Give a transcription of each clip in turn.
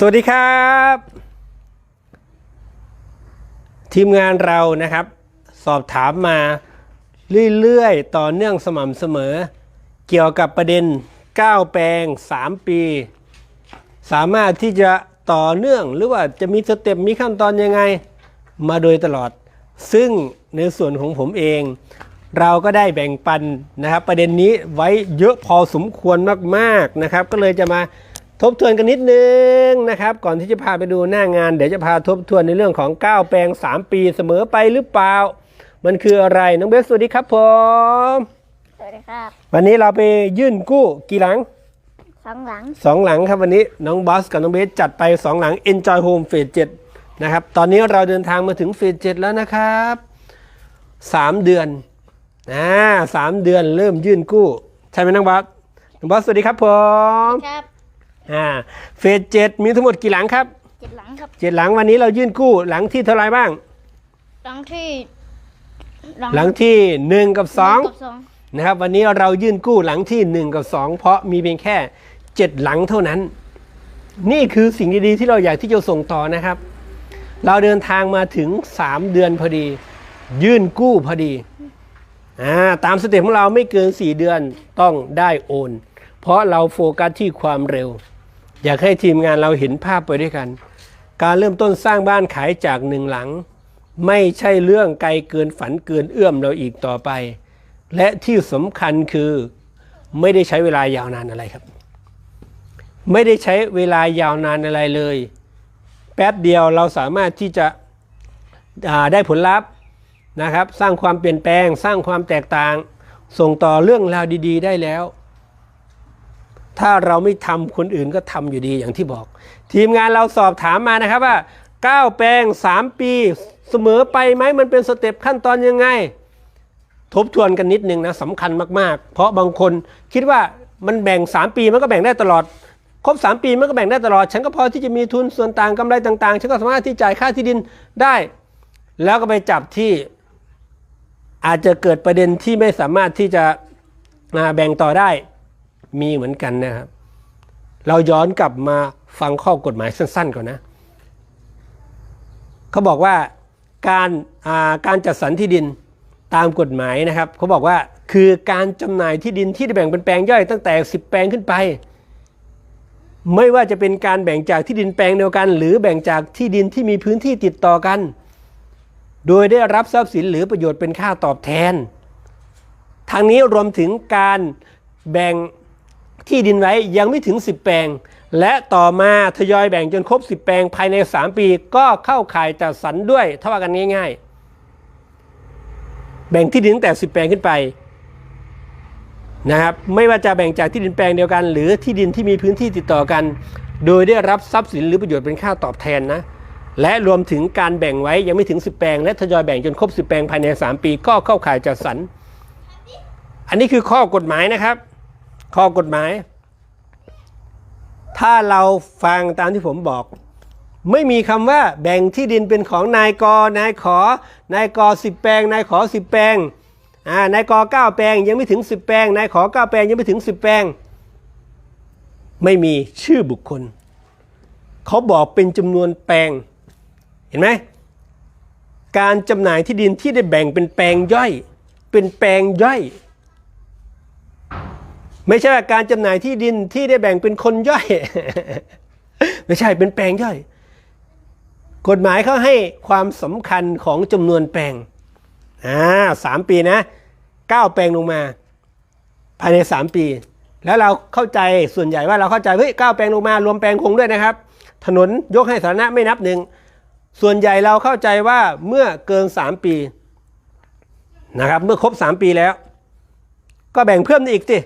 สวัสดีครับ ทีมงานเรานะครับ สอบถามมาเรื่อยๆ ต่อเนื่องสม่ำเสมอ เกี่ยวกับประเด็น 9 แปลง 3 ปี สามารถที่จะต่อเนื่องหรือว่าจะมีสเต็ปมีขั้นตอนยังไง มาโดยตลอด ซึ่งในส่วนของผมเอง เราก็ได้แบ่งปันนะครับ ประเด็นนี้ไว้เยอะพอสมควรมากๆนะครับ ก็เลยจะมา ทบทวนกันนิดนึงนะครับ ก่อนที่จะพาไปดูหน้างาน เดี๋ยวจะพาทบทวนในเรื่องของ 9 แปลง 3 ปีเสมอไปหรือเปล่า มันคืออะไรน้องเบสสวัสดีครับผมสวัสดีครับวันนี้เราไปยื่นกู้กี่หลังสองหลังสองหลังครับวันนี้น้องบอสกับน้องเบสจัดไป 2 หลัง Enjoy Home Phase 7นะครับตอนนี้เราเดินทางมาถึง Phase 7แล้วนะครับ 3 เดือนนะสามเดือนเริ่มยื่นกู้ ใช่ไหมน้องบอสน้องบอสสวัสดีครับผมครับ อ่าเฟสเจ็ดมีทั้งหมดกี่หลังครับเจ็ดหลังครับเจ็ดหลังวันนี้เรายื่นกู้หลังที่เท่าไหรบ้าง หลังที่หลังที่1กับกับสอง2นะครับวันนี้เรายื่นกู้หลังที่1กับ2เพราะมีเพียงแค่7หลังเท่านั้น นี่คือสิ่งดีๆที่เราอยากที่จะส่งต่อนะครับ เราเดินทางมาถึง3เดือนพอดี ยื่นกู้พอดีอ่าตามสเต็ปของเราไม่เกิน4เดือนต้องได้โอน เพราะเราโฟกัสที่ความเร็ว อยากให้ทีมงานเราเห็นภาพไปด้วยกัน การเริ่มต้นสร้างบ้านขายจากหนึ่งหลัง ไม่ใช่เรื่องไกลเกินฝันเกินเอื้อมเราอีกต่อไป และที่สำคัญคือไม่ได้ใช้เวลายาวนานอะไรครับ ไม่ได้ใช้เวลายาวนานอะไรเลย แป๊บเดียวเราสามารถที่จะได้ผลลัพธ์นะครับ สร้างความเปลี่ยนแปลง สร้างความแตกต่าง ส่งต่อเรื่องราวดี ๆ ได้แล้ว ถ้าเราไม่ทำคนอื่นก็ทำอยู่ดีอย่างที่บอก ทีมงานเราสอบถามมานะครับว่า 9 แปลง 3 ปีเสมอไปไหมมันเป็นสเต็ปขั้นตอนยังไง ทบทวนกันนิดนึงนะสำคัญมากๆ เพราะบางคนคิดว่ามันแบ่ง 3 ปีมันก็แบ่งได้ตลอด ครบ 3 ปีมันก็แบ่งได้ตลอด ฉันก็พอที่จะมีทุนส่วนต่างกำไรต่างๆ ฉันก็สามารถที่จ่ายค่าที่ดินได้ แล้วก็ไปจับที่อาจจะเกิดประเด็นที่ไม่สามารถที่จะแบ่งต่อได้ มีเหมือนกันนะครับ เราย้อนกลับมาฟังข้อกฎหมายสั้น ๆ ก่อนนะเขาบอกว่าการาการจัดสรรที่ดินตามกฎหมายนะครับเขาบอกว่าคือการจำหน่ายที่ดินที่ได้แบ่งเป็นแปลงย่อยตั้งแต่ 10 แปลงขึ้นไป ไม่ว่าจะเป็นการแบ่งจากที่ดินแปลงเดียวกัน หรือแบ่งจากที่ดินที่มีพื้นที่ติดต่อกัน โดยได้รับทรัพย์สินหรือประโยชน์เป็นค่าตอบแทนทางนี้รวมถึงการแบ่ง ที่ดินไว้ยังไม่ถึง 10 แปลง และต่อมาทยอยแบ่งจนครบ 10 แปลงภายใน 3 ปี ก็เข้าข่ายจัดสรรด้วยถ้าว่ากันง่ายๆ แบ่งที่ดินตั้งแต่ 10 แปลงขึ้นไปนะครับไม่ว่าจะแบ่งจากที่ดินแปลงเดียวกัน หรือที่ดินที่มีพื้นที่ติดต่อกัน โดยได้รับทรัพย์สินหรือประโยชน์เป็นค่าตอบแทนนะและรวมถึงการแบ่งไว้ยังไม่ถึง 10 แปลง และทยอยแบ่งจนครบ 10 แปลงภายใน 3 ปี ก็เข้าข่ายจัดสรรอันนี้คือข้อกฎหมายนะครับ ข้อกฎหมาย ถ้าเราฟังตามที่ผมบอก ไม่มีคำว่าแบ่งที่ดินเป็นของนายกนายขอนายกสิบแปลงนายขอสิบแปลงอ่านายกเก้าแปลงยังไม่ถึงสิบแปลงนายขอเก้าแปลงยังไม่ถึงสิบแปลง ไม่มีชื่อบุคคล เขาบอกเป็นจำนวนแปลง เห็นไหมการจำหน่ายที่ดินที่ได้แบ่งเป็นแปลงย่อย เป็นแปลงย่อย ไม่ใช่ว่าการจำหน่ายที่ดินที่ได้แบ่งเป็นคนย่อย ไม่ใช่เป็นแปลงย่อย กฎหมายเขาให้ความสำคัญของจำนวนแปลงอ่าสามปีนะเก้าแปลงลงมา ภายในสามปี แล้วเราเข้าใจส่วนใหญ่ว่าเราเข้าใจเฮ้ยเก้าแปลงลงมารวมแปลงคงด้วยนะครับ ถนนยกให้สาธารณะไม่นับหนึ่งส่วนใหญ่เราเข้าใจว่าเมื่อเกินสามปีนะครับเมื่อครบสามปีแล้ว ก็แบ่งเพิ่มได้อีกสิ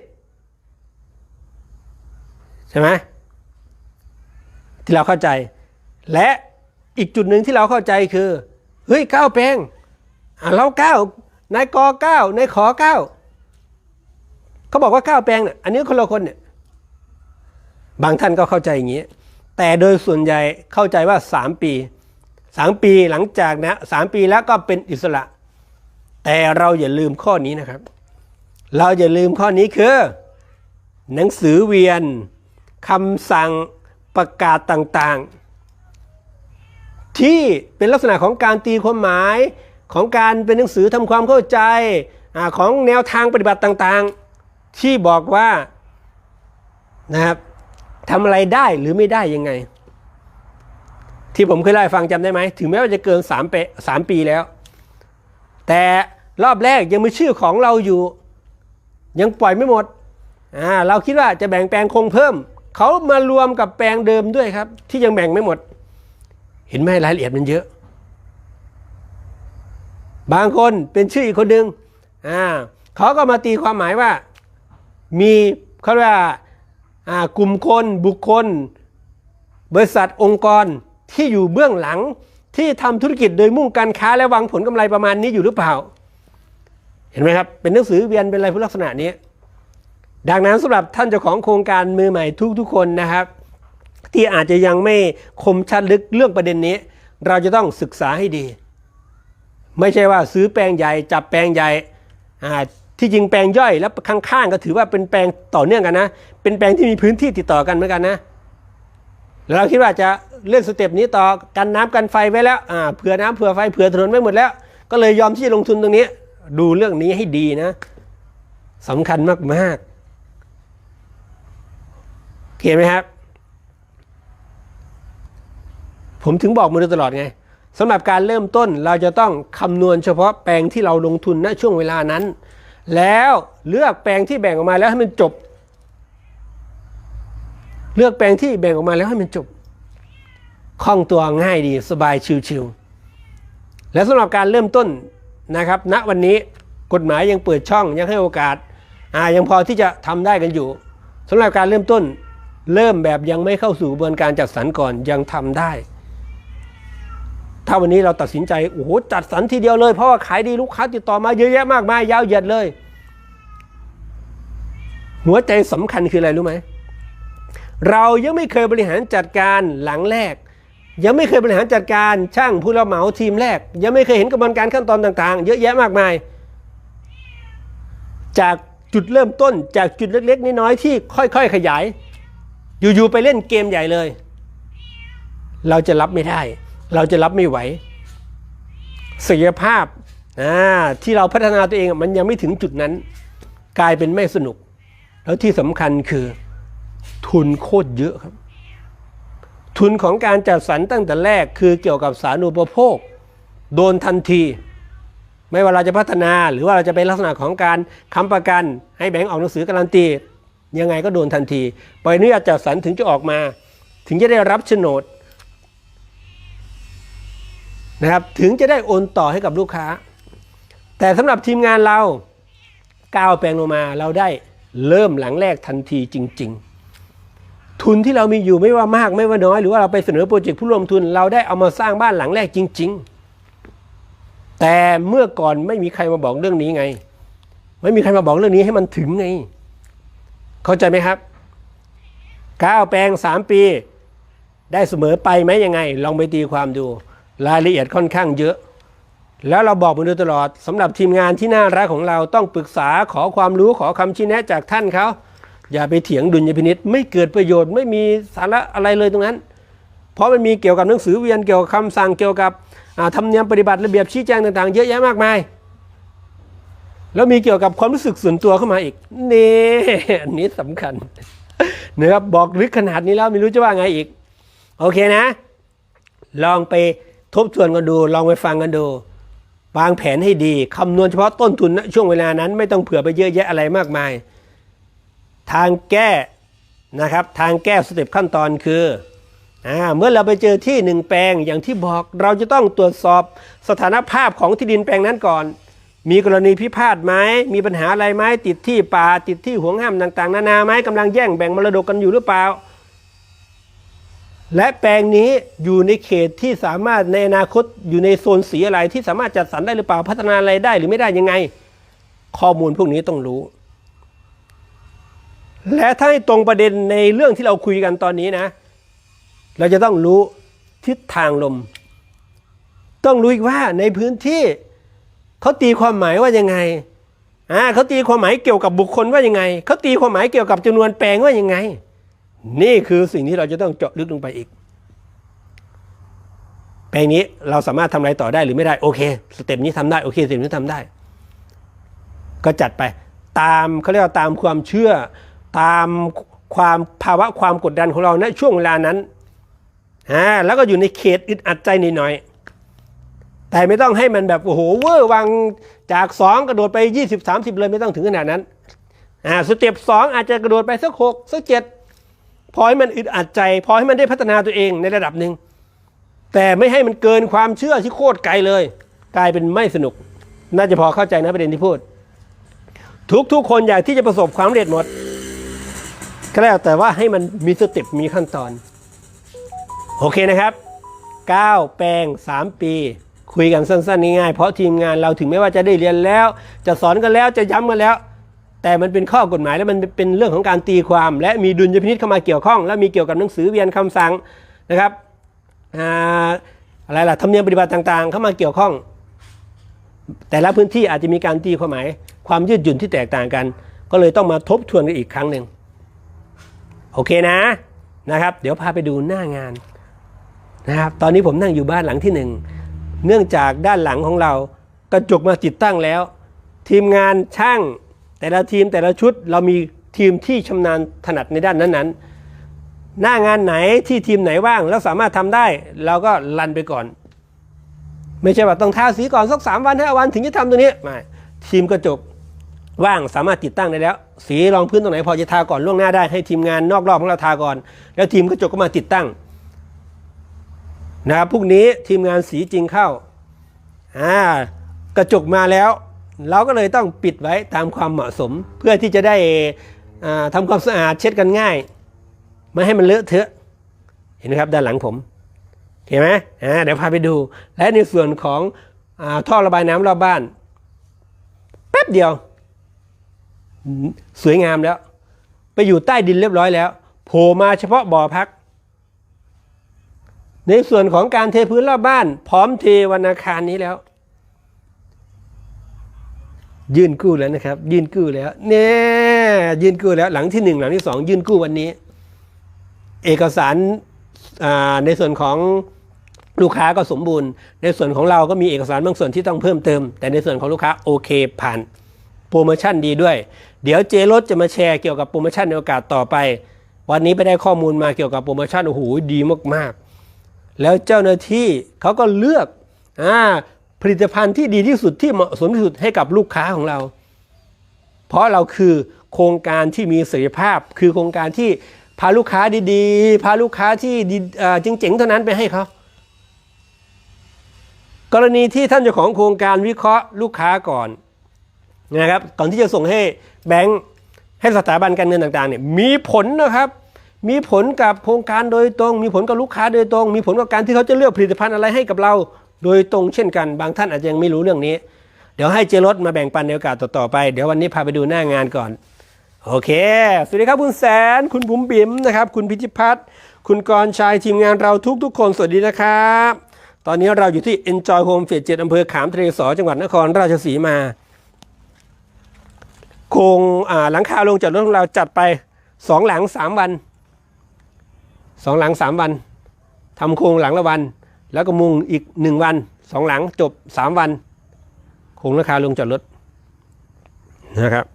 ใช่ไหมที่เราเข้าใจ และอีกจุดหนึ่งที่เราเข้าใจคือ เฮ้ยเก้าแปลงเราเก้านายกอเก้านายขอเก้าเขาบอกว่าเก้าแปลงเนี่ยอันนี้คนละคนเนี่ยบางท่านก็เข้าใจอย่างนี้ แต่โดยส่วนใหญ่เข้าใจว่าสามปีสามปีหลังจากนะสามปีแล้วก็เป็นอิสระ แต่เราอย่าลืมข้อนี้นะครับ เราอย่าลืมข้อนี้คือ หนังสือเวียน คำสั่งประกาศต่างๆ ที่เป็นลักษณะของการตีความหมายของการเป็นหนังสือทำความเข้าใจอของแนวทางปฏิบัติต่างๆ ที่บอกว่านะครับทำอะไรได้หรือไม่ได้ยังไง ที่ผมเคยเล่าให้ฟังจำได้ไหมถึงแม้ว่าจะเกิน3เปสามปีแล้ว แต่รอบแรกยังมีชื่อของเราอยู่ ยังปล่อยไม่หมดอ่าเราคิดว่าจะแบ่งแปลงคงเพิ่ม เขามารวมกับแปลงเดิมด้วยครับ ที่ยังแบ่งไม่หมด เห็นไหมรายละเอียดมันเยอะ บางคนเป็นชื่ออีกคนหนึ่งอ่าเขาก็มาตีความหมายว่า มีเขาเรียกว่าอ่ากลุ่มคนบุคคล บริษัทองค์กรที่อยู่เบื้องหลังที่ทำธุรกิจโดยมุ่งการค้าและวังผลกำไรประมาณนี้อยู่หรือเปล่า เห็นไหมครับ เป็นหนังสือเวียนเป็นอะไรพวกลักษณะนี้ ดังนั้นสำหรับท่านเจ้าของโครงการมือใหม่ทุกๆคนนะครับ ที่อาจจะยังไม่คมชัดลึกเรื่องประเด็นนี้ เราจะต้องศึกษาให้ดี ไม่ใช่ว่าซื้อแปลงใหญ่จับแปลงใหญ่ที่จริงแปลงย่อยแล้วข้างๆก็ถือว่าเป็นแปลงต่อเนื่องกันนะ เป็นแปลงที่มีพื้นที่ติดต่อกันเหมือนกันนะแล้วเราคิดว่าจะเล่นสเต็ปนี้ต่อกันน้ำกันไฟไว้แล้วเผื่อน้ำเผื่อไฟเผื่อถนนไว้หมดแล้ว ก็เลยยอมที่จะลงทุนตรงนี้ ดูเรื่องนี้ให้ดีนะสำคัญมากๆ เห็นไหมครับ ผมถึงบอกมาโดยตลอดไงสำหรับการเริ่มต้นเราจะต้องคำนวณเฉพาะแปลงที่เราลงทุนณช่วงเวลานั้น แล้วเลือกแปลงที่แบ่งออกมาแล้วให้มันจบ เลือกแปลงที่แบ่งออกมาแล้วให้มันจบคล่องตัวง่ายดีสบายชิวๆและสำหรับการเริ่มต้นนะครับณวันนี้กฎหมายยังเปิดช่องยังให้โอกาสอ่ายังพอที่จะทำได้กันอยู่สำหรับการเริ่มต้น เริ่มแบบยังไม่เข้าสู่กระบวนการจัดสรรก่อนยังทำได้ ถ้าวันนี้เราตัดสินใจโอ้โหจัดสรรทีเดียวเลย เพราะว่าขายดีลูกค้าติดต่อมาเยอะแยะมากมายยาวเหยียดเลย หัวใจสำคัญคืออะไรรู้ไหมเรายังไม่เคยบริหารจัดการหลังแรก ยังไม่เคยบริหารจัดการช่างผู้รับเหมาทีมแรก ยังไม่เคยเห็นกระบวนการขั้นตอนต่างๆ เยอะแยะมากมาย จากจุดเริ่มต้นจากจุดเล็กๆน้อยๆที่ค่อยๆ ขยาย อยู่ๆไปเล่นเกมใหญ่เลย เราจะรับไม่ได้ เราจะรับไม่ไหวศักยภาพที่เราพัฒนาตัวเองมันยังไม่ถึงจุดนั้น กลายเป็นไม่สนุก แล้วที่สำคัญคือทุนโคตรเยอะครับ ทุนของการจัดสรรตั้งแต่แรกคือเกี่ยวกับสารณูปโภค โดนทันที ไม่ว่าเราจะพัฒนาหรือว่าเราจะเป็นลักษณะของการค้ำประกัน ให้แบงก์ออกหนังสือการันตี ยังไงก็โดนทันทีปล่อยอนุญาตจัดสรรถึงจะออกมา ถึงจะได้รับโฉนดนะครับถึงจะได้โอนต่อให้กับลูกค้า แต่สำหรับทีมงานเราก้าวแปลงลงมาเราได้เริ่มหลังแรกทันทีจริง ๆ ทุนที่เรามีอยู่ไม่ว่ามากไม่ว่าน้อย หรือว่าเราไปเสนอโปรเจกต์ผู้ร่วมทุน เราได้เอามาสร้างบ้านหลังแรกจริง ๆ แต่เมื่อก่อนไม่มีใครมาบอกเรื่องนี้ไง ไม่มีใครมาบอกเรื่องนี้ให้มันถึงไง เข้าใจไหมครับก้าวแปลงสามปี ได้เสมอไปไหมยังไง ลองไปตีความดู รายละเอียดค่อนข้างเยอะ แล้วเราบอกมาโดยตลอดสำหรับทีมงานที่น่ารักของเราต้องปรึกษาขอความรู้ขอคำชี้แนะจากท่านเขาอย่าไปเถียงดุลยพินิษไม่เกิดประโยชน์ไม่มีสาระอะไรเลยตรงนั้น เพราะมันมีเกี่ยวกับหนังสือเวียนเกี่ยวกับคำสั่งเกี่ยวกับธรรมเนียมปฏิบัติระเบียบชี้แจงต่างๆ เยอะแยะมากมาย แล้วมีเกี่ยวกับความรู้สึกส่วนตัวเข้ามาอีก นี่อันนี้สำคัญนะครับบอกลึกขนาดนี้แล้วไม่รู้จะว่าไงอีก โอเคนะ ลองไปทบทวนกันดู ลองไปฟังกันดูวางแผนให้ดีคำนวณเฉพาะต้นทุนณช่วงเวลานั้น ไม่ต้องเผื่อไปเยอะแยะอะไรมากมาย ทางแก้นะครับทางแก้สเต็ปขั้นตอนคือเมื่อเราไปเจอที่หนึ่งแปลงอย่างที่บอกเราจะต้องตรวจสอบสถานภาพของที่ดินแปลงนั้นก่อน มีกรณีพิพาทไหมมีปัญหาอะไรไหมติดที่ป่าติดที่ห่วงห้ามต่าง ๆ นานาไหมกำลังแย่งแบ่งมรดกกันอยู่หรือเปล่า และแปลงนี้อยู่ในเขตที่สามารถในอนาคตอยู่ในโซนสีอะไรที่สามารถจัดสรรได้หรือเปล่าพัฒนาอะไรได้หรือไม่ได้ยังไง ข้อมูลพวกนี้ต้องรู้ และถ้าให้ตรงประเด็นในเรื่องที่เราคุยกันตอนนี้นะ เราจะต้องรู้ทิศทางลม ต้องรู้อีกว่าในพื้นที่ เขาตีความหมายว่ายังไงอ่าเขาตีความหมายเกี่ยวกับบุคคลว่ายังไงเขาตีความหมายเกี่ยวกับจำนวนแปลงว่ายังไง นี่คือสิ่งที่เราจะต้องเจาะลึกลงไปอีก แปลงนี้เราสามารถทำอะไรต่อได้หรือไม่ได้โอเคสเต็ปนี้ทำได้โอเคสเต็ปนี้ทำได้ ก็จัดไปตามเขาเรียกว่าตามความเชื่อ ตามความภาวะความกดดันของเราณช่วงเวลานั้นอ่าแล้วก็อยู่ในเขตอึดอัดใจนิดหน่อยๆ แต่ไม่ต้องให้มันแบบโอ้โหเวอร์วังจาก 2 กระโดดไป 20 30 เลยไม่ต้องถึงขนาดนั้นอ่าสเต็ปสองอาจจะกระโดดไปสักหกสักเจ็ดพอให้มันอึดอัดใจ พอให้มันได้พัฒนาตัวเองในระดับหนึ่งแต่ไม่ให้มันเกินความเชื่อที่โคตรไกลเลย กลายเป็นไม่สนุก น่าจะพอเข้าใจนะประเด็นที่พูด ทุกทุกคนอยากที่จะประสบความสำเร็จหมดก็แล้วแต่ว่าให้มันมีสเต็ปมีขั้นตอน โอเคนะครับ 9 แปลง 3 ปี คุยกันสั้นๆง่ายๆเพราะทีมงานเราถึงแม้ว่าจะได้เรียนแล้ว จะสอนกันแล้วจะย้ำกันแล้ว แต่มันเป็นข้อกฎหมายและมันเป็นเรื่องของการตีความ และมีดุลยพินิจเข้ามาเกี่ยวข้อง และมีเกี่ยวกับหนังสือเวียนคำสั่งนะครับอ่าอะไรล่ะธรรมเนียมปฏิบัติต่างๆ เข้ามาเกี่ยวข้อง แต่ละพื้นที่อาจจะมีการตีความหมาย ความยืดหยุ่นที่แตกต่างกัน ก็เลยต้องมาทบทวนกันอีกครั้งหนึ่งโอเคนะนะครับ เดี๋ยวพาไปดูหน้างานนะครับตอนนี้ผมนั่งอยู่บ้านหลังที่หนึ่ง เนื่องจากด้านหลังของเรากระจกมาติดตั้งแล้ว ทีมงานช่าง แต่ละทีมแต่ละชุดเรามีทีมที่ชำนาญถนัดในด้านนั้นๆ หน้างานไหนที่ทีมไหนว่างแล้วสามารถทำได้เราก็รันไปก่อน ไม่ใช่ว่าต้องทาสีก่อนสักสามวันห้าวันถึงจะทำตัวนี้ไม่ทีมกระจกว่างสามารถติดตั้งได้แล้ว สีรองพื้นตรงไหนพอจะทาก่อนล่วงหน้าได้ให้ทีมงานนอกรอบของเราทาก่อน แล้วทีมกระจกก็มาติดตั้ง นะครับพรุ่งนี้ทีมงานสีจริงเข้าอ่ากระจกมาแล้ว เราก็เลยต้องปิดไว้ตามความเหมาะสม เพื่อที่จะได้อ่าทำความสะอาดเช็ดกันง่าย ไม่ให้มันเลอะเทอะ เห็นไหมครับด้านหลังผมเห็นไหมอ่าเดี๋ยวพาไปดู และในส่วนของอท่อระบายน้ำรอบบ้าน แป๊บเดียว สวยงามแล้ว ไปอยู่ใต้ดินเรียบร้อยแล้วโผล่มาเฉพาะบ่อพัก ในส่วนของการเทพื้นรอบบ้าน พร้อมเทวันอาคารนี้แล้ว ยื่นกู้แล้วนะครับ ยื่นกู้แล้วเนี่ยยื่นกู้แล้วหลังที่หนึ่งหลังที่สองยื่นกู้วันนี้ เอกสารในส่วนของลูกค้าก็สมบูรณ์ ในส่วนของเราก็มีเอกสารบางส่วนที่ต้องเพิ่มเติม แต่ในส่วนของลูกค้าโอเคผ่านโปรโมชั่นดีด้วย เดี๋ยวเจรถจะมาแชร์เกี่ยวกับโปรโมชั่นในโอกาสต่อไป วันนี้ไปได้ข้อมูลมาเกี่ยวกับโปรโมชั่นโอ้โหดีมากๆ แล้วเจ้าหน้าที่เขาก็เลือกอาผลิตภัณฑ์ที่ดีที่สุดที่เหมาะสมที่สุดให้กับลูกค้าของเรา เพราะเราคือโครงการที่มีศักยภาพ คือโครงการที่พาลูกค้าดีๆ พาลูกค้าที่ดีเอ่อเจ๋งๆเท่านั้นไปให้เขากรณีที่ท่านเจ้าของโครงการวิเคราะห์ลูกค้าก่อนนะครับก่อนที่จะส่งให้แบงค์ให้สถาบันการเงินต่างๆเนี่ยมีผลนะครับ มีผลกับโครงการโดยตรง มีผลกับลูกค้าโดยตรง มีผลกับการที่เขาจะเลือกผลิตภัณฑ์อะไรให้กับเรา โดยตรงเช่นกัน บางท่านอาจจะยังไม่รู้เรื่องนี้ เดี๋ยวให้เจรถมาแบ่งปันในโอกาสต่อๆไป เดี๋ยววันนี้พาไปดูหน้างานก่อน โอเค สวัสดีครับคุณแสน คุณบุ๋มบิ๋มนะครับ คุณพิธิพัฒน์ คุณกรชัย ทีมงานเราทุกๆ คน สวัสดีนะครับ ตอนนี้เราอยู่ที่ Enjoy Home เฟสเจ็ดอำเภอขามทะเลสอจังหวัดนครราชสีมา โครงหลังคาลงจากรถของเราจัดไปสองหลังสามวัน สองหลังสามวันทำโครงหลังละวัน แล้วก็มุงอีกหนึ่งวันสองหลังจบสามวันโครงหลังคาลงจากรถนะครับ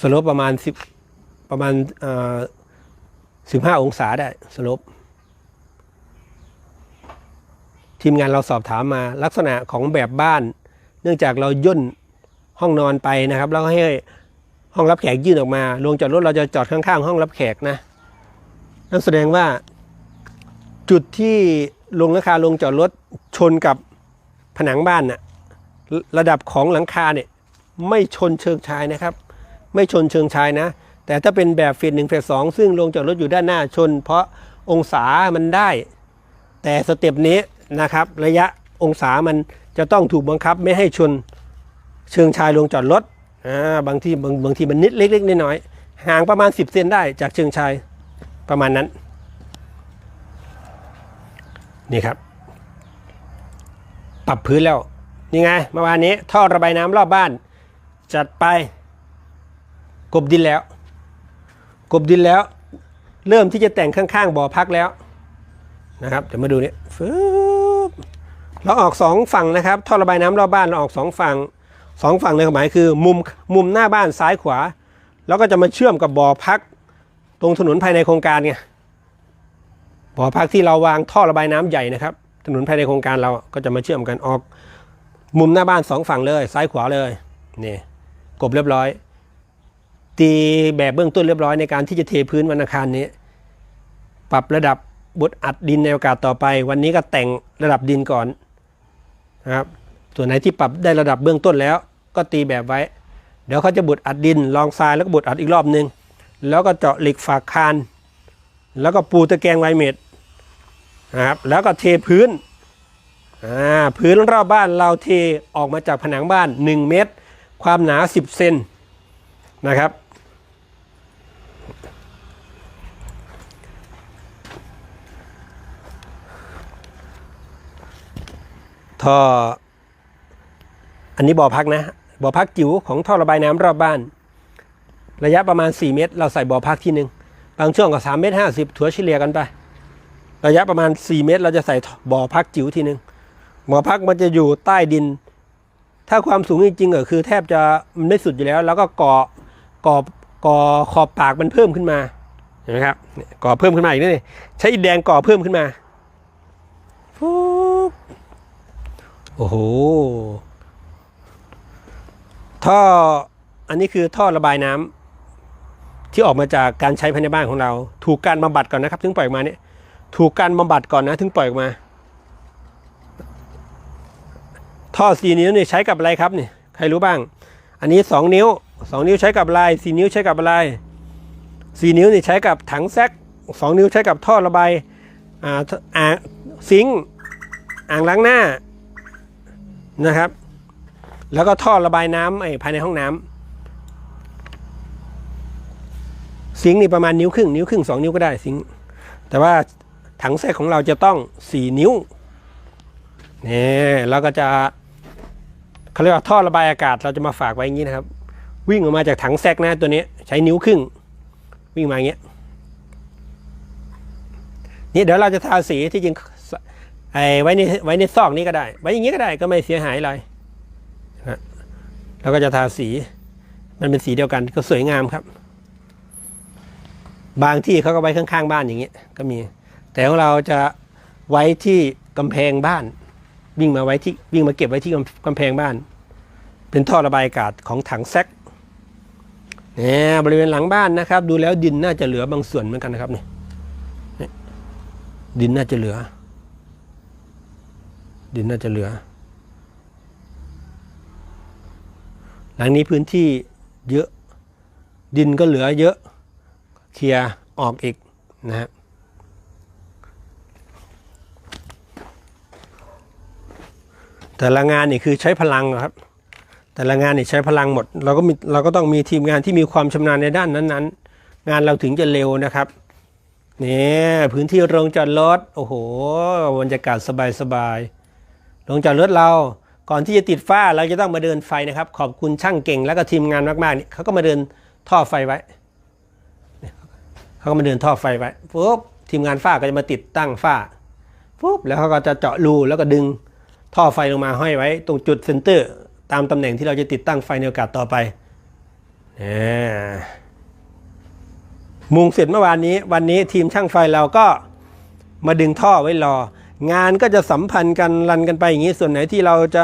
สลปประมาณสิบประมาณสิบห้าองศาได้สลปทีมงานเราสอบถามมาลักษณะของแบบบ้าน เนื่องจากเราย่นห้องนอนไปนะครับ แล้วก็ให้ ห้องรับแขกยื่นออกมาลงจอดรถเราจะจอดข้างๆ ห้องรับแขกนะนั่นแสดงว่าจุดที่ลงหลังคาลงจอดรถชนกับผนังบ้านนะระระดับของหลังคาเนี่ยไม่ชนเชิงชายนะครับ ไม่ชนเชิงชายนะ แต่ถ้าเป็นแบบเฟสหนึ่งเฟสสองซึ่งลงจอดรถอยู่ด้านหน้าชน เพราะองศามันได้ แต่สเต็ปนี้นะครับ ระยะองศามันจะต้องถูกบังคับไม่ให้ชนเชิงชายลงจอดรถ อ่าบางที่บางบางทีมันนิดเล็กๆน้อยๆห่างประมาณ 10 เซนได้จากเชิงชายประมาณนั้น นี่ครับ ปรับพื้นแล้วนี่ไงเมื่อวานนี้ท่อระบายน้ำรอบบ้าน จัดไป กบดินแล้ว กบดินแล้ว เริ่มที่จะแต่งข้างๆบ่อพักแล้วนะครับเดี๋ยวมาดูเนี่ยฟึบเราออกสองฝั่งนะครับ ท่อระบายน้ำรอบบ้านเราออกสองฝั่ง สองฝั่งในความหมายคือมุมมุมหน้าบ้านซ้ายขวา แล้วก็จะมาเชื่อมกับบ่อพักตรงถนนภายในโครงการไงบ่อพักที่เราวางท่อระบายน้ำใหญ่นะครับ ถนนภายในโครงการเราก็จะมาเชื่อมกันออก มุมหน้าบ้านสองฝั่งเลย ซ้ายขวาเลยนี่กบเรียบร้อย ตีแบบเบื้องต้นเรียบร้อยในการที่จะเทพื้นวันอังคารนี้ ปรับระดับบดอัดดินในโอกาสต่อไป วันนี้ก็แต่งระดับดินก่อนนะครับ ส่วนไหนที่ปรับได้ระดับเบื้องต้นแล้วก็ตีแบบไว้ เดี๋ยวเขาจะบดอัดดินลองทรายแล้วก็บดอัดอีกรอบหนึ่งแล้วก็เจาะเหล็กฝากคาน แล้วก็ปูตะแกรงไวเมดนะครับแล้วก็เทพื้นอ่าพื้นรอบบ้านเราเทออกมาจากผนังบ้าน 1 เมตร ความหนา 10 เซนนะครับ ท่อ อันนี้บ่อพักนะบ่อพักจิ๋วของท่อระบายน้ำรอบบ้าน ระยะประมาณ 4 เมตร เราใส่บ่อพักที่หนึ่งบางช่วงก็3เมตร50ถัวเฉลี่ยกันไป ระยะประมาณ 4 เมตร เราจะใส่บ่อพักจิ๋วทีหนึ่งบ่อพักมันจะอยู่ใต้ดิน ถ้าความสูงจริงๆก็คือ แทบจะมันไม่สุดอยู่แล้ว แล้วก็ก่อก่อก่อขอบปากมันเพิ่มขึ้นมาเห็นไหมครับเก่อเพิ่มขึ้นมาอีกนี่ใช้อิฐแดงก่อเพิ่มขึ้นมาฟุ๊บโอ้โห ท่ออันนี้คือท่อระบายน้ำที่ออกมาจากการใช้ภายในบ้านของเรา ถูกการบำบัดก่อนนะครับ ถึงปล่อยออกมาเนี่ยถูกการบำบัดก่อนนะถึงปล่อยออกมา ท่อสี่นิ้วเนี่ยใช้กับอะไรครับเนี่ยใครรู้บ้าง อันนี้สองนิ้วสองนิ้วใช้กับอะไรสี่นิ้วใช้กับอะไรสี่นิ้วเนี่ยใช้กับถังแซกสองนิ้วใช้กับท่อระบายอ่าอ่างซิงค์อ่างล้างหน้านะครับ แล้วก็ท่อระบายน้ำไอ้ภายในห้องน้ำซิงค์นี่ประมาณนิ้วครึ่งนิ้วครึ่งสองนิ้วก็ได้ซิงค์แต่ว่าถังแซกของเราจะต้องสี่นิ้วนี่แล้วก็จะเขาเรียกว่าท่อระบายอากาศเราจะมาฝากไว้อย่างนี้นะครับ วิ่งออกมาจากถังแซกนะตัวนี้ใช้นิ้วครึ่ง วิ่งมาอย่างเงี้ยนี่เดี๋ยวเราจะทาสีที่จริงไอ้ไว้ในไว้ในซอกนี้ก็ได้ ไว้อย่างนี้ก็ได้ก็ไม่เสียหายอะไร แล้วก็จะทาสี มันเป็นสีเดียวกันก็สวยงามครับ บางที่เขาก็ไว้ข้างๆบ้านอย่างเงี้ยก็มี แต่ของเราจะไว้ที่กำแพงบ้าน วิ่งมาไว้ที่วิ่งมาเก็บไว้ที่กำแพงบ้าน เป็นท่อระบายอากาศของถังแซกเนี่ยบริเวณหลังบ้านนะครับ ดูแล้วดินน่าจะเหลือบางส่วนเหมือนกันนะครับเนี่ยดินน่าจะเหลือ ดินน่าจะเหลือ ลังนี้พื้นที่เยอะดินก็เหลือเยอะเคลียร์ออกอีกนะฮะแต่ละงานนี่คือใช้พลังครับ แต่ละงานนี่ใช้พลังหมด เราก็มีเราก็ต้องมีทีมงานที่มีความชำนาญในด้านนั้นๆ งานเราถึงจะเร็วนะครับนี่พื้นที่โรงจอดรถโอ้โหบรรยากาศสบายๆโรงจอดรถเรา ก่อนที่จะติดฝ้าเราจะต้องมาเดินไฟนะครับ ขอบคุณช่างเก่งแล้วก็ทีมงานมากๆนี่เขาก็มาเดินท่อไฟไว้เขาก็มาเดินท่อไฟไว้ปุ๊บทีมงานฝ้าก็จะมาติดตั้งฝ้าปุ๊บแล้วเขาก็จะเจาะรูแล้วก็ดึงท่อไฟลงมาห้อยไว้ ตรงจุดเซนเตอร์ ตามตำแหน่งที่เราจะติดตั้งไฟในโอกาสต่อไปเนี่ยมุงเสร็จเมื่อวานนี้ วันนี้ทีมช่างไฟเราก็มาดึงท่อไว้รอ งานก็จะสัมพันธ์กันรันกันไปอย่างนี้ ส่วนไหนที่เราจะ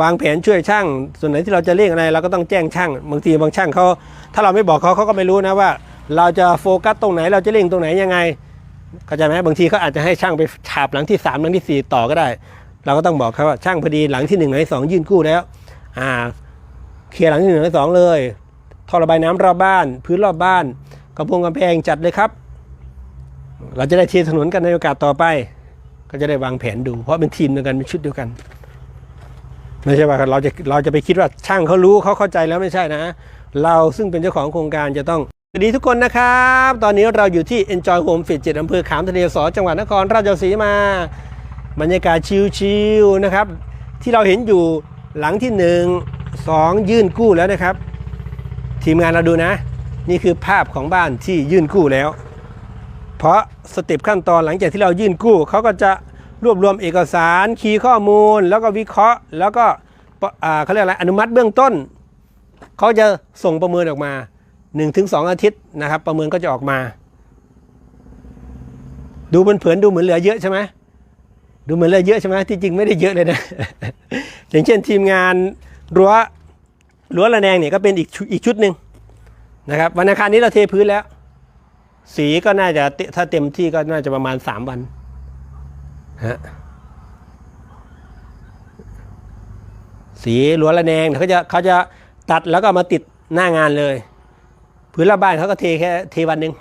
วางแผนช่วยช่าง ส่วนไหนที่เราจะเร่งอะไรเราก็ต้องแจ้งช่าง บางทีบางช่างเขาถ้าเราไม่บอกเขาเขาก็ไม่รู้นะว่า เราจะโฟกัสตรงไหนเราจะเร่งตรงไหนยังไงเข้าใจไหมบางทีเขาอาจจะให้ช่างไปฉาบหลังที่สามหลังที่สี่ต่อก็ได้ เราก็ต้องบอกเขาว่าช่างพอดีหลังที่หนึ่งหลังที่สองยื่นกู้แล้วอ่าเคลียร์หลังที่หนึ่งหลังที่สองเลยท่อระบายน้ำรอบบ้าน พื้นรอบบ้านกระพงกำแพงจัดเลยครับ เราจะได้เทียถนนกันในโอกาสต่อไป ก็จะได้วางแผนดู เพราะเป็นทีมเดียวกันเป็นชุดเดียวกันไม่ใช่ว่าเราจะเราจะไปคิดว่าช่างเขารู้เขาเข้าใจแล้วไม่ใช่นะ เราซึ่งเป็นเจ้าของโครงการจะต้องสวัสดีทุกคนนะครับ ตอนนี้เราอยู่ที่ Enjoy Home Fit 7อำเภอขามทะเลสอจังหวัดนครราชสีมา บรรยากาศชิลๆนะครับ ที่เราเห็นอยู่หลังที่ 1 2 ยื่นกู้แล้วนะครับ ทีมงานเราดูนะ นี่คือภาพของบ้านที่ยื่นกู้แล้ว เพราะสเต็ปขั้นตอนหลังจากที่เรายื่นกู้เขาก็จะรวบรวมเอกสารคีย์ข้อมูล แล้วก็วิเคราะห์ แล้วก็เขาเรียกอะไรอนุมัติเบื้องต้นเขาจะส่งประเมินออกมา 1-2 อาทิตย์นะครับ ประเมินก็จะออกมา ดูมันเผินดูเหมือนเหลือเยอะใช่ไหมดูเหมือนเหลือเยอะใช่ไหมที่จริงไม่ได้เยอะเลยนะอย่างเช่นทีมงานรั้วรั้วระแนงเนี่ยก็เป็นอีกชุดอีกชุดหนึ่งนะครับวันอังคารนี้เราเทพื้นแล้ว สีก็น่าจะถ้าเต็มที่ก็น่าจะประมาณ3วันฮะสีรั้วระแนงเขาจะเขาจะตัดแล้วก็มาติดหน้างานเลย พื้นละบ้านเขาก็เทแค่เทวันหนึ่ง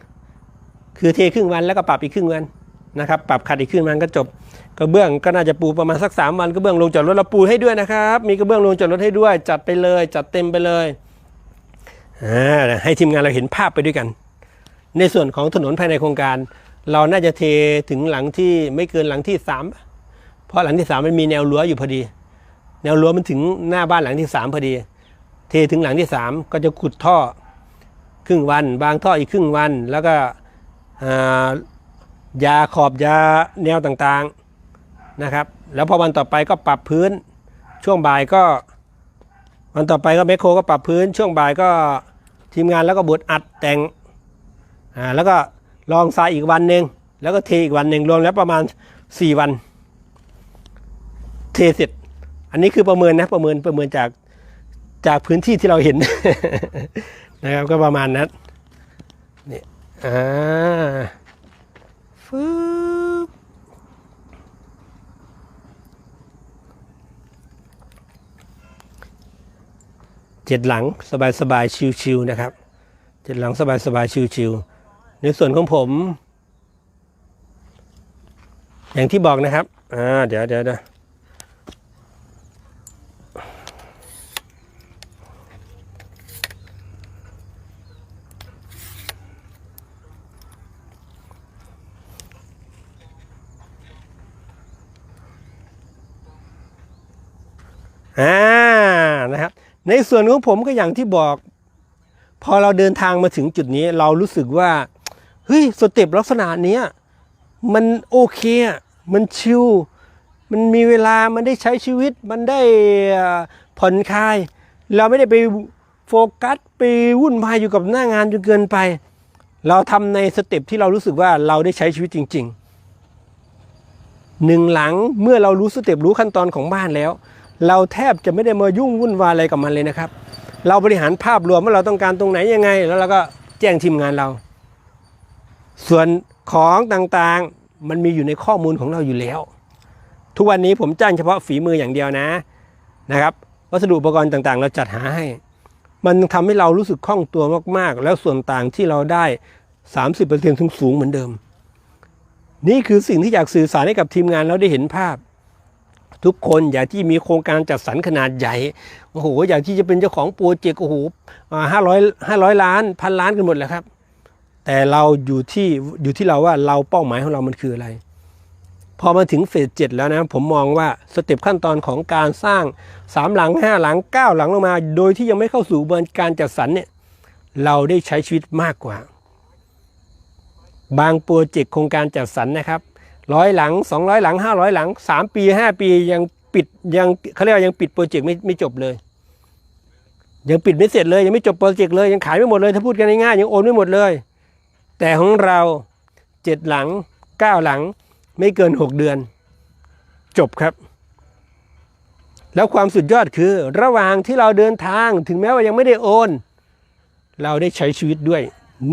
คือเทครึ่งวันแล้วก็ปรับอีกครึ่งวันนะครับ ปรับขัดอีกครึ่งวันก็จบกระเบื้องก็น่าจะปูประมาณสักสามวันกระเบื้องลงจอดรถเราปูให้ด้วยนะครับ มีกระเบื้องลงจอดรถให้ด้วย จัดไปเลย จัดเต็มไปเลยอ่าให้ทีมงานเราเห็นภาพไปด้วยกัน ในส่วนของถนนภายในโครงการ เราน่าจะเทถึงหลังที่ไม่เกินหลังที่สามเพราะหลังที่สามมันมีแนวรั้วอยู่พอดี แนวรั้วมันถึงหน้าบ้านหลังที่สามพอดี เทถึงหลังที่สามก็จะขุดท่อครึ่งวัน บางท่ออีกครึ่งวัน แล้วก็ยาขอบยาแนวต่างๆนะครับ แล้วพอวันต่อไปก็ปรับพื้น ช่วงบ่ายก็วันต่อไปก็แมคโครก็ปรับพื้น ช่วงบ่ายก็ทีมงานแล้วก็บดอัดแต่ง อ่าแล้วก็ลองทรายอีกวันหนึ่งแล้วก็เทอีกวันหนึ่งรวมแล้วประมาณ 4 วัน เทเสร็จ อันนี้คือประเมินนะประเมินประเมินจากจากพื้นที่ที่เราเห็น นะครับก็ประมาณนั้นนี่อ่าฟึบเจ็ดหลังสบายสบายๆชิวๆนะครับ เจ็ดหลังสบายสบายๆชิวๆ ในส่วนของผม อย่างที่บอกนะครับ อ่า เดี๋ยวเดี๋ยวเดี๋ยวอ่านะครับ ในส่วนของผมก็อย่างที่บอก พอเราเดินทางมาถึงจุดนี้เรารู้สึกว่า เฮ้ยสเต็ปลักษณะเนี้ยมันโอเคอะมันชิลมันมีเวลามันได้ใช้ชีวิตมันได้ผ่อนคลาย เราไม่ได้ไปโฟกัสไปวุ่นวายอยู่กับหน้างานจนเกินไป เราทำในสเต็ปที่เรารู้สึกว่าเราได้ใช้ชีวิตจริงๆหนึ่งหลังเมื่อเรารู้สเต็ปรู้ขั้นตอนของบ้านแล้ว เราแทบจะไม่ได้มายุ่งวุ่นวายอะไรกับมันเลยนะครับ เราบริหารภาพรวมว่าเราต้องการตรงไหนยังไง แล้วเราก็แจ้งทีมงานเรา ส่วนของต่างๆมันมีอยู่ในข้อมูลของเราอยู่แล้ว ทุกวันนี้ผมจ้างเฉพาะฝีมืออย่างเดียวนะนะครับวัสดุอุปกรณ์ต่างๆ เราจัดหาให้ มันทำให้เรารู้สึกคล่องตัวมากๆ แล้วส่วนต่างที่เราได้ 30%สูงสูงๆเหมือนเดิม นี่คือสิ่งที่อยากสื่อสารให้กับทีมงานเราได้เห็นภาพ ทุกคนอยากที่มีโครงการจัดสรรขนาดใหญ่โอ้โหอยากที่จะเป็นเจ้าของโปรเจกต์โอ้โหห้าร้อยห้าร้อยล้านพันล้านกันหมดแล้วครับ แต่เราอยู่ที่อยู่ที่เราว่าเราเป้าหมายของเรามันคืออะไร พอมาถึงเฟสเจ็ดแล้วนะ ผมมองว่าสเต็ปขั้นตอนของการสร้างสามหลังห้าหลังเก้าหลังลงมา โดยที่ยังไม่เข้าสู่กระบวนการจัดสรรเนี่ยเราได้ใช้ชีวิตมากกว่า บางโปรเจกต์โครงการจัดสรรนะครับร้อยหลัง 200 หลัง 500 หลัง 3 ปี 5 ปียังปิดยังเขาเรียกว่ายังปิดโปรเจกต์ไม่ไม่จบเลยยังปิดไม่เสร็จเลยยังไม่จบโปรเจกต์เลยยังขายไม่หมดเลยถ้าพูดกันง่ายๆยังโอนไม่หมดเลย แต่ของเราเจ็ดหลังเก้าหลังไม่เกิน6เดือน จบครับ แล้วความสุดยอดคือระหว่างที่เราเดินทางถึงแม้ว่ายังไม่ได้โอน เราได้ใช้ชีวิตด้วย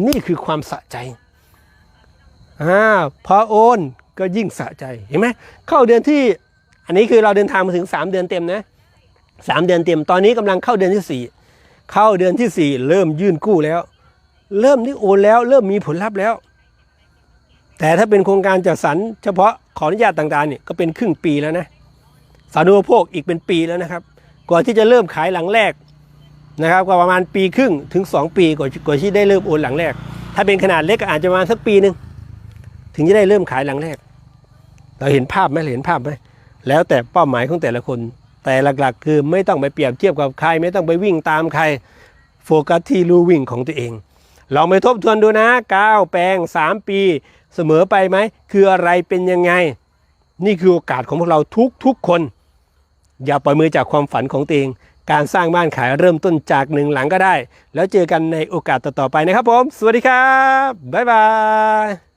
นี่คือความสะใจอ่าพอโอนก็ยิ่งสะใจเห็นไหมเข้าเดือนที่ อันนี้คือเราเดินทางมาถึง 3 เดือนเต็มนะสามเดือนเต็มตอนนี้กำลังเข้าเดือนที่ 4 เข้าเดือนที่ 4 เริ่มยื่นกู้แล้ว เริ่มที่โอนแล้ว เริ่มมีผลลัพธ์แล้ว แต่ถ้าเป็นโครงการจัดสรรเฉพาะขออนุญาตต่างๆเนี่ยก็เป็นครึ่งปีแล้วนะสาธารณูปโภคอีกเป็นปีแล้วนะครับกว่าที่จะเริ่มขายหลังแรกนะครับก็ประมาณปีครึ่งถึง 2 ปีกว่ากว่าที่ได้เริ่มโอนหลังแรก ถ้าเป็นขนาดเล็กก็อาจจะประมาณสักปีหนึ่งถึงจะได้เริ่มขายหลังแรก เราเห็นภาพไหมเราเห็นภาพไหมแล้วแต่เป้าหมายของแต่ละคน แต่หลักๆ คือไม่ต้องไปเปรียบเทียบกับใคร ไม่ต้องไปวิ่งตามใครโฟกัสที่รูวิ่งของตัวเอง เราไปทบทวนดูนะ9แปลง 3 ปี เสมอไปไหม คืออะไรเป็นยังไง นี่คือโอกาสของพวกเราทุกทุกคน อย่าปล่อยมือจากความฝันของตัวเอง การสร้างบ้านขายเริ่มต้นจากหนึ่งหลังก็ได้ แล้วเจอกันในโอกาสต่อๆไปนะครับผม สวัสดีครับ บ๊ายบาย